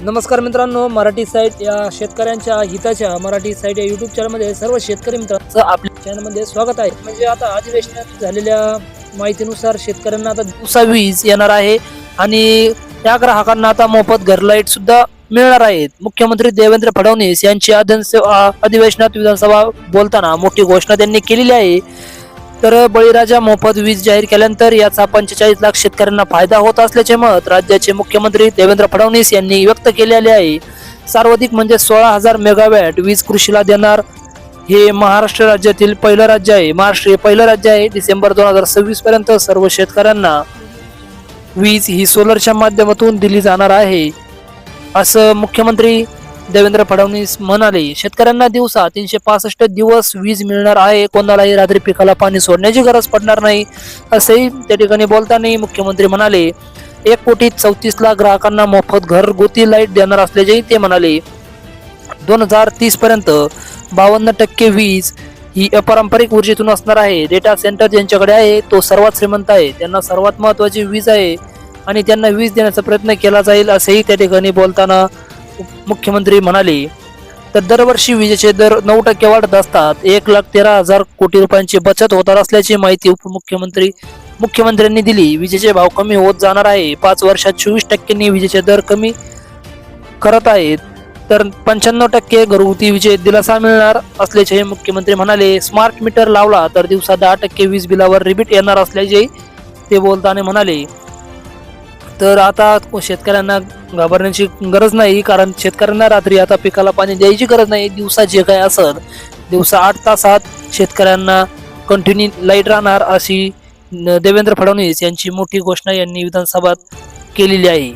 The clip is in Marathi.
नमस्कार मित्रांनो मराठी साईट या शेतकऱ्यांच्या हिताच्या मराठी साईट या युट्यूब चॅनलमध्ये सर्व शेतकरी मित्रांचं आपल्या चॅनलमध्ये स्वागत आहे. म्हणजे आता अधिवेशनात झालेल्या माहितीनुसार शेतकऱ्यांना आता दिवसा वीज येणार आहे आणि त्या ग्राहकांना आता मोफत घरलाईट सुद्धा मिळणार आहेत. मुख्यमंत्री देवेंद्र फडणवीस यांची अधिवेशनात विधानसभा बोलताना मोठी घोषणा त्यांनी केलेली आहे. तर बळीराजा मोफत वीज जाहीर केल्यानंतर याचा पंचेचाळीस लाख शेतकऱ्यांना फायदा होत असल्याचे मत राज्याचे मुख्यमंत्री देवेंद्र फडणवीस यांनी व्यक्त केलेले आहे. सर्वाधिक म्हणजे सोळा हजार मेगावॅट वीज कृषीला देणार हे महाराष्ट्र राज्यातील पहिलं राज्य आहे. महाराष्ट्र हे पहिलं राज्य आहे. डिसेंबर दोन हजार सव्वीस पर्यंत सर्व शेतकऱ्यांना वीज ही सोलरच्या माध्यमातून दिली जाणार आहे असं मुख्यमंत्री देवेंद्र फडणवीस म्हणाले शेतकऱ्यांना दिवसा तीनशे पासष्ट दिवस वीज मिळणार आहे. कोणालाही रात्री पिकाला पाणी सोडण्याची गरज पडणार नाही. असेही त्या ठिकाणी बोलताना मुख्यमंत्री म्हणाले एक कोटी चौतीस लाख ग्राहकांना मोफत घरगुती लाइट देणार असल्याचेही ते म्हणाले. दोन हजार तीस पर्यंत बावन्न टक्के वीज ही अपारंपरिक ऊर्जेतून असणार आहे. डेटा सेंटर ज्यांच्याकडे आहे तो सर्वात श्रीमंत आहे. त्यांना सर्वात महत्वाची वीज आहे आणि त्यांना वीज देण्याचा प्रयत्न केला जाईल असेही त्या ठिकाणी बोलताना मुख्यमंत्री म्हणाले तर दरवर्षी विजेचे दर नऊ टक्के वाढत असतात. एक लाख तेरा हजार कोटी रुपयांची बचत होणार असल्याची माहिती उपमुख्यमंत्री मुख्यमंत्र्यांनी दिली. विजेचे भाव कमी होत जाणार आहे. पाच वर्षात चोवीस टक्क्यांनी विजेचे दर कमी करत आहेत. तर पंच्याण्णव टक्के घरगुती विजेत दिलासा मिळणार असल्याचे मुख्यमंत्री म्हणाले. स्मार्ट मीटर लावला तर दिवसा दहा टक्के वीज बिलावर रिबीट येणार असल्याचे ते बोलताना म्हणाले. तर आता शेतकऱ्यांना घाबरण्याची गरज नाही कारण शेतकऱ्यांना रात्री आता पिकाला पाणी द्यायची गरज नाही. दिवसा जे काय असत दिवसा आठ तासात शेतकऱ्यांना कंटिन्यू लाइट राहणार अशी देवेंद्र फडणवीस यांची मोठी घोषणा यांनी विधानसभेत केलेली आहे.